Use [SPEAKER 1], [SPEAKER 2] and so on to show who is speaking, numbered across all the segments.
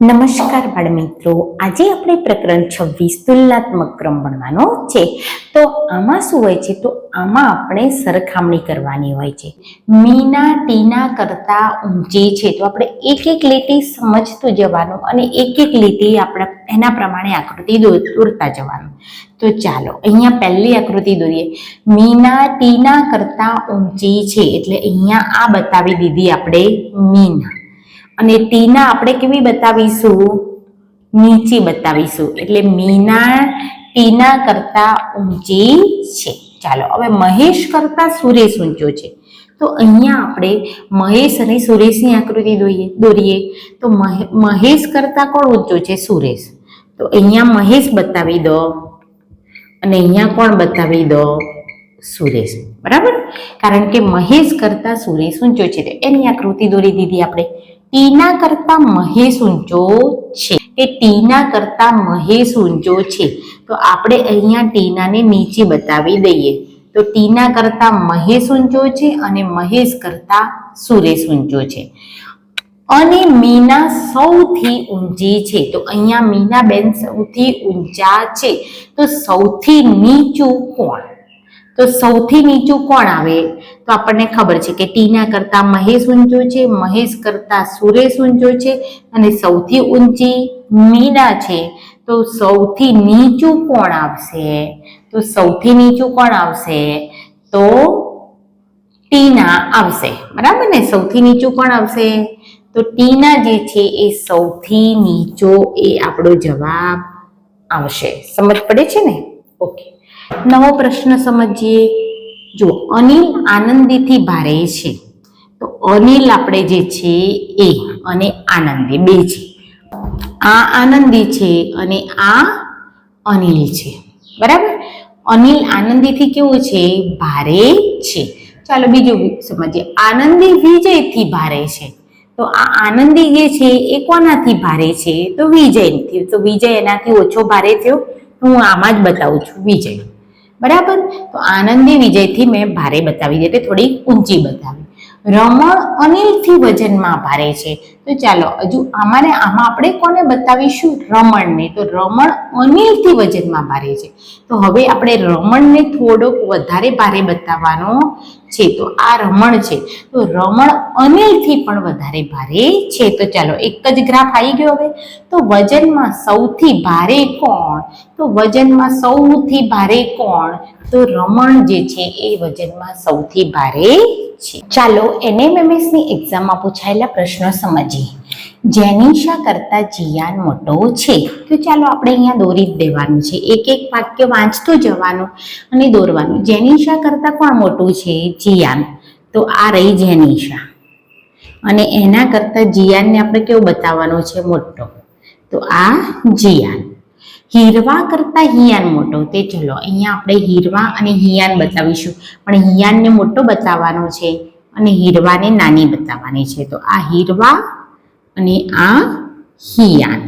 [SPEAKER 1] નમસ્કાર બાળમિત્રો. આજે આપણે પ્રકરણ છવ્વીસ તુલનાત્મક ક્રમ ભણવાનો છે. તો આમાં શું હોય છે? તો આમાં આપણે સરખામણી કરવાની હોય છે. મીના ટીના કરતા ઊંચી છે. તો આપણે એક એક લીટી સમજતું જવાનું અને એક એક લીટી આપણે એના પ્રમાણે આકૃતિ દોરતા જવાનું. તો ચાલો, અહીંયા પહેલી આકૃતિ દોરીએ. મીના ટીના કરતા ઊંચી છે. એટલે અહીંયા આ બતાવી દીધી આપણે મીના. અને ટીના આપણે કેવી બતાવીશું? નીચી બતાવીશું. એટલે મીના ટીના કરતા ઊંચી છે. ચાલો, હવે મહેશ કરતા સુરેશ ઊંચો છે. તો અહીંયા આપણે મહેશ અને સુરેશની આકૃતિ દોરીએ દોરીએ. તો મહે- મહેશ કરતા કોણ ઊંચો છે? સુરેશ. તો અહીંયા મહેશ બતાવી દો. અને અહીંયા કોણ બતાવી દો? સુરેશ. બરાબર? કારણ કે મહેશ કરતા સુરેશ ઊંચો છે. એની આકૃતિ દોરી દીધી આપણે. ટીના કરતા મહેશ ઊંચો છે. કે ટીના કરતા મહેશ ઊંચો છે. તો આપણે અહીંયા ટીનાને નીચે બતાવી દઈએ. તો ટીના કરતા મહેશ ઊંચો છે અને મહેશ કરતા સુરેશ ઊંચો છે. અને મીના સૌથી ઊંચી છે. તો અહીંયા મીના બેન સૌથી ઊંચા છે. તો સૌથી નીચું કોણ? તો સૌથી નીચું કોણ આવે? તો આપણને ખબર છે કે ટીના કરતા મહેશ ઊંચો છે, મહેશ કરતા સુરેશ ઊંચો છે અને સૌથી ઊંચી મીના છે. તો સૌથી નીચું કોણ આવશે? તો સૌથી નીચું કોણ આવશે? તો ટીના આવશે. બરાબર ને? સૌથી નીચું કોણ આવશે? તો ટીના જે છે એ સૌથી નીચો એ આપણો જવાબ આવશે. સમજ પડે છે ને? ઓકે. નવો પ્રશ્ન સમજીએ. જો અનિલ આનંદીથી ભારે છે, તો અનિલ આપણે જે છે એ અને આનંદી બે છે. આ આનંદી છે અને આ અનિલ છે. બરાબર? અનિલ આનંદીથી કેવો છે? ભારે છે. ચાલો બીજું સમજીએ. આનંદી વિજયથી ભારે છે. તો આ આનંદી જે છે એ કોનાથી ભારે છે? તો વિજયથી. તો વિજય એનાથી ઓછો ભારે થયો. હું આમાં જ બતાવું છું. વિજય. બરાબર? તો આનંદી વિજયથી મેં ભારે બતાવી એટલે થોડી ઊંચી બતાવી. રમણ અનિલથી વજનમાં ભારે છે. તો ચાલો, હજુ અમારે આમાં આપણે કોને બતાવીશું? રમણને. તો રમણ અનિલથી વજનમાં ભારે છે. તો હવે આપણે રમણને થોડોક વધારે ભારે બતાવવાનો છે. તો આ રમણ છે. તો રમણ અનિલથી પણ વધારે ભારે છે. તો ચાલો, એક જ ગ્રાફ આવી ગયો હવે. તો વજનમાં સૌથી ભારે કોણ? તો વજનમાં સૌથી ભારે કોણ? તો રમણ જે છે એ વજનમાં સૌથી ભારે છે. ચાલો એનએમએમએસની એક્ઝામમાં પૂછાયેલા પ્રશ્નો સમજીએ. જેનિશા કરતા જીયાન મોટો છે. તો ચાલો આપણે અહીંયા દોરી જ દેવાનું છે. એક એક વાક્ય વાંચતું જવાનું અને દોરવાનું. જેનિશા કરતા કોણ મોટું છે? જીયાન. તો આ રહી જેનિશા અને એના કરતા જીયાનને આપણે કેવું બતાવવાનું છે? મોટો. તો આ જીયાન. હીરવા કરતા હિયાન મોટો તે ચલો, અહીંયા આપણે હીરવા અને હિયાન બતાવીશું. પણ હિયાનને મોટો બતાવવાનો છે અને હીરવાને નાની બતાવવાની છે. તો આ હીરવા અને આ હિયાન.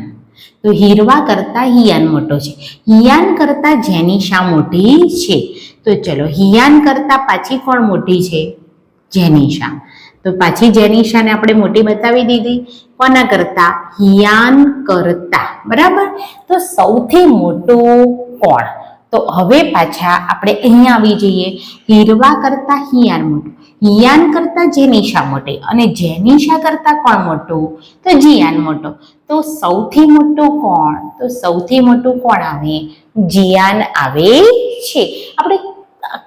[SPEAKER 1] તો હીરવા કરતા હિયાન મોટો છે. હિયાન કરતા જેનિશા મોટી છે? તો ચલો, હિયાન કરતા પાછી કોણ મોટી છે? જેનિશા તો પાછી જેનિશાને આપણે મોટી બતાવી દીધી, કોના કરતા? હિયાન કરતા. બરાબર? તો સૌથી મોટું કોણ? તો હવે પાછા આપણે અહીંયા આવી જઈએ. હીરવા કરતા હિયાન મોટું. હિયાન કરતા જેનિશા મોટી અને જેનિશા કરતા કોણ મોટું? તો જિયાન મોટો. તો સૌથી મોટું કોણ? તો સૌથી મોટું કોણ આવે? જિયાન આવે છે. આપણે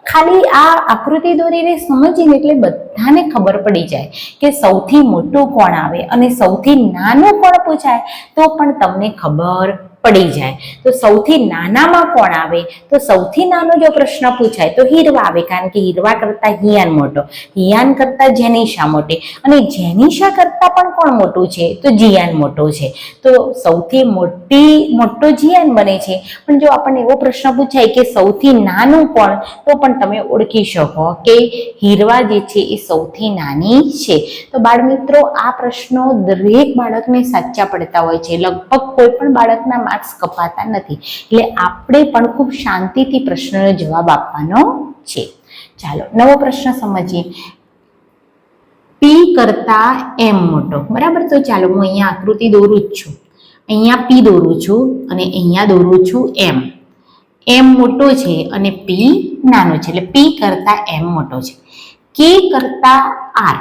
[SPEAKER 1] ખાલી આ આકૃતિ દોરીને સમજીને એટલે બધાને ખબર પડી જાય કે સૌથી મોટું કોણ આવે અને સૌથી નાનું કોણ પૂછાય, તો પણ તમને ખબર પડી જાય. તો સૌથી નાનામાં કોણ આવે? તો સૌથી નાનો જો પ્રશ્ન પૂછાય તો હીરવા આવે, કારણ કે હીરવા કરતા હિયાન મોટો. હિયાન કરતા જેનિશા મોટી. અને જેનિશા કરતા પણ કોણ મોટું છે? તો જીયાન મોટો છે. તો સૌથી મોટી, મોટો જીયાન બને છે. પણ જો આપણને એવો પ્રશ્ન પૂછાય કે સૌથી નાનું કોણ, તો પણ તમે ઓળખી શકો કે હીરવા જે છે એ સૌથી નાની છે. તો બાળમિત્રો, આ પ્રશ્નો દરેક બાળકને સાચા પડતા હોય છે. લગભગ કોઈ પણ બાળકના માર્ક્સ કપાતા નથી. એટલે આપણે પણ ખૂબ શાંતિથી પ્રશ્નનો જવાબ આપવાનો છે. ચાલો, નવો પ્રશ્ન સમજીએ. પી કરતા એમ મોટો. બરાબર? તો ચાલો, હું અહીંયા આકૃતિ દોરું જ છું. અહીંયા પી દોરું છું અને અહીંયા દોરું છું એમ એમ મોટો છે અને પી નાનો છે. એટલે પી કરતા એમ મોટો છે. કે કરતા આર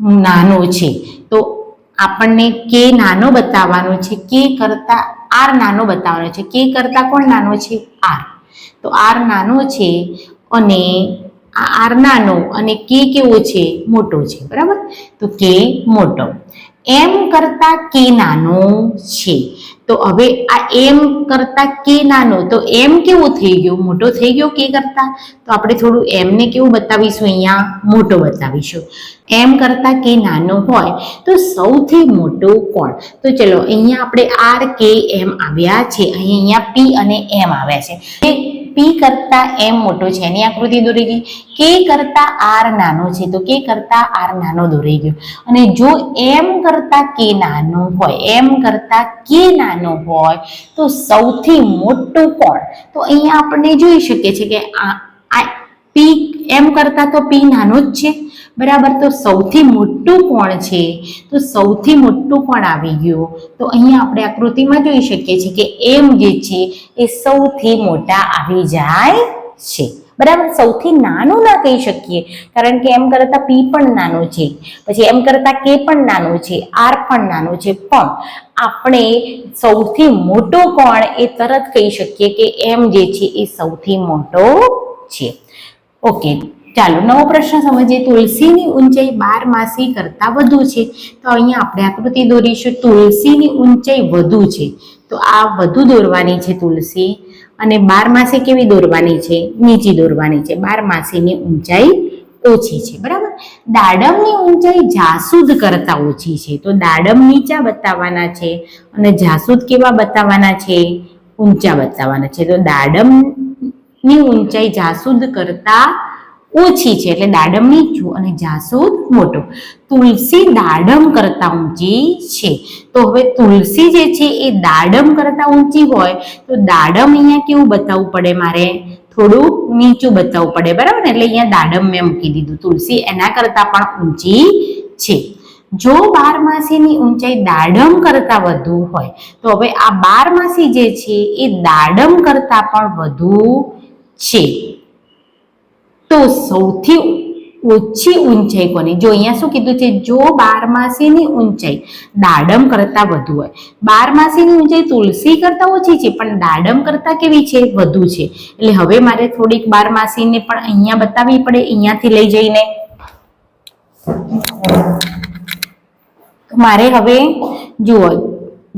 [SPEAKER 1] નાનો છે. તો આપણને કે નાનો બતાવવાનો છે. કે કરતા આર નાનો બતાવવાનો છે. કે કરતા કોણ નાનો છે? આર. તો આર નાનો છે અને આ આર નાનો અને કે કેવો છે? મોટો છે. બરાબર? તો કે મોટો. એમ કરતા કે નાનો છે. તો હવે આ એમ કરતા કે નાનો, તો એમ કેવો થઈ ગયો? મોટો થઈ ગયો કે કરતા? તો આપણે થોડું એમને કેવું બતાવીશું અહીંયા? મોટો બતાવીશું. એમ કરતા કે નાનો હોય, તો સૌથી મોટો કોણ? તો ચલો, અહીંયા આપણે આર કે એમ આવ્યા છે. અહીંયા પી અને એમ આવ્યા છે. પી કરતા એમ મોટો છે. એની આકૃતિ દોરી ગઈ. કે કરતા આર નાનો છે. તો કે કરતા આર નાનો દોરી ગયો. અને જો એમ કરતા કે નાનો હોય એમ કરતા કે નાનો હોય, તો સૌથી મોટું કોણ? તો અહીંયા આપણે જોઈ શકીએ છીએ કે આ એમ કરતાં તો પી નાનો જ છે. બરાબર, તો સૌથી મોટું કોણ છે? તો સૌથી મોટું કોણ આવી ગયું? તો અહીંયા આપણે આકૃતિમાં જોઈ શકીએ છીએ કે એમ જે છે એ સૌથી મોટા આવી જાય છે. બરાબર, સૌથી નાનું ના કહી શકીએ, કારણ કે એમ કરતા પી પણ નાનો છે. પછી એમ કરતા કે પણ નાનો છે, આર પણ નાનો છે. પણ આપણે સૌથી મોટો કોણ એ તરત કહી શકીએ કે એમ જે છે એ સૌથી મોટો છે. ઓકે ચાલો, નવો પ્રશ્ન સમજીએ. તુલસીની ઊંચાઈ બાર માસી કરતાં વધુ છે. તો અહીંયા આપણે આકૃતિ દોરીશું. તુલસીની ઊંચાઈ વધુ છે. તો આ વધુ દોરવાની છે તુલસી. અને બાર માસી કેવી દોરવાની છે? નીચી દોરવાની છે. બાર માસીની ઊંચાઈ ઓછી છે. બરાબર? દાડમની ઊંચાઈ જાસૂદ કરતાં ઓછી છે. તો દાડમ નીચા બતાવવાના છે. અને જાસૂદ કેવા બતાવવાના છે? ઊંચા બતાવવાના છે. તો દાડમની ઊંચાઈ જાસૂદ કરતાં ઓછી છે એટલે દાડમ નીચું અને જાસૂદ મોટો. તુલસી દાડમ કરતા ઊંચી છે. તો હવે તુલસી જે છે એ દાડમ કરતા ઊંચી હોય તો દાડમ અહીંયા કેવું બતાવવું પડે મારે? થોડું નીચું બતાવવું પડે, બરાબર ને? એટલે અહીંયા દાડમ મેં મૂકી દીધું. તુલસી એના કરતા પણ ઊંચી છે. જો બારમાસીની ઊંચાઈ દાડમ કરતા વધુ હોય, તો હવે આ બારમાસી જે છે એ દાડમ કરતા પણ વધુ છે. તો સૌથી ઓછી ઊંચાઈ કોની? જો અહીંયા શું કીધું છે? જો બારમાસીની ઊંચાઈ દાડમ કરતા વધુ હોય. બારમાસીની ઊંચાઈ તુલસી કરતા ઓછી છે, પણ દાડમ કરતા કેવી છે? વધુ છે. એટલે હવે મારે થોડીક બારમાસીને પણ અહીંયા બતાવવી પડે, અહીંયાથી લઈ જઈને. મારે હવે, જુઓ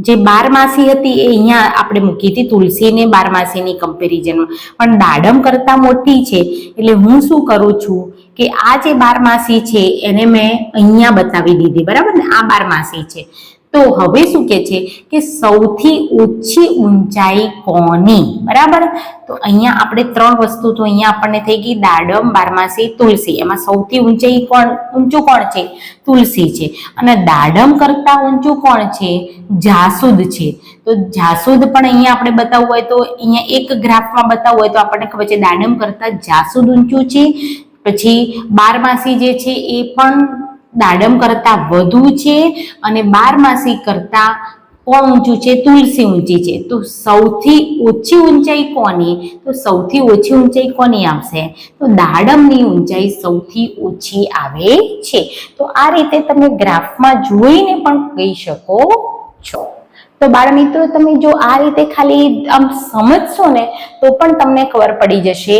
[SPEAKER 1] જે બારમાસી હતી એ અહીંયા આપણે મૂકી હતી તુલસીને બારમાસીની કમ્પેરિઝનમાં પણ દાડમ કરતા મોટી છે, એટલે હું શું કરું છું કે આ જે બારમાસી છે એને મેં અહીંયા બતાવી દીધી, બરાબર ને? આ બારમાસી છે. તો હવે શું કે છે કે સૌથી ઓછી ઊંચાઈ કોની? બરાબર? તો અહીંયા આપણે ત્રણ વસ્તુ તો અહીંયા આપણને થઈ ગઈ. દાડમ, બારમાસી, તુલસી. એમાં સૌથી ઊંચાઈ કોણ? ઊંચું કોણ છે? તુલસી છે. અને દાડમ કરતા ઊંચું કોણ છે? જાસૂદ છે. તો જાસૂદ પણ અહીંયા આપણે બતાવવું હોય તો અહીંયા એક ગ્રાફમાં બતાવવું હોય તો આપણને ખબર છે દાડમ કરતા જાસૂદ ઊંચું છે. પછી બારમાસી જે છે એ પણ દાડમ કરતા વધુ છે અને બારમાસી કરતા કોણ ઊંચું છે, તુલસી ઊંચી છે. તો સૌથી ઓછી ઊંચાઈ કોની? તો સૌથી ઓછી ઊંચાઈ કોની આવશે? તો દાડમની ઊંચાઈ સૌથી ઓછી આવે છે. તો આ રીતે તમે ગ્રાફમાં જોઈને પણ કહી શકો છો. તો બાળ મિત્રો, તમે જો આ રીતે ખાલી આમ સમજશો ને, તો પણ તમને ખબર પડી જશે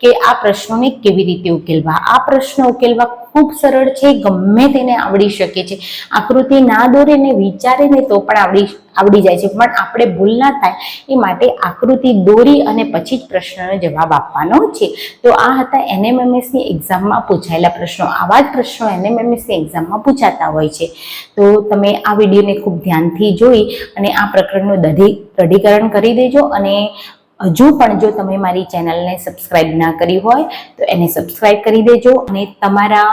[SPEAKER 1] કે આ પ્રશ્નોને કેવી રીતે ઉકેલવા? આ પ્રશ્નો ઉકેલવા ખૂબ સરળ છે, ગમે તેને આવડી શકે છે. આકૃતિ ના દોરે ને વિચારે ને તો પણ આવડી આવડી જાય છે. પણ આપણે ભૂલ ના થાય એ માટે આકૃતિ દોરી અને પછી જ પ્રશ્નનો જવાબ આપવાનો છે. તો આ હતા એનએમએમએસની એક્ઝામમાં પૂછાયેલા પ્રશ્નો. આવા જ પ્રશ્નો એનએમએમએસની એક્ઝામમાં પૂછાતા હોય છે. તો તમે આ વિડીયોને ખૂબ ધ્યાનથી જોઈ અને આ પ્રકરણનું દઢી, દઢીકરણ કરી દેજો અને હજુ પણ જો તમે મારી ચેનલને સબસ્ક્રાઈબ ના કરી હોય, તો એને સબસ્ક્રાઈબ કરી દેજો અને તમારા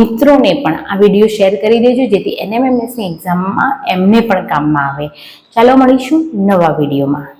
[SPEAKER 1] મિત્રોને પણ આ વીડિયો શેર કરી દેજો, જેથી એનએમએમએસની એક્ઝામમાં એમને પણ કામમાં આવે. ચાલો મળીશું નવા વિડીયોમાં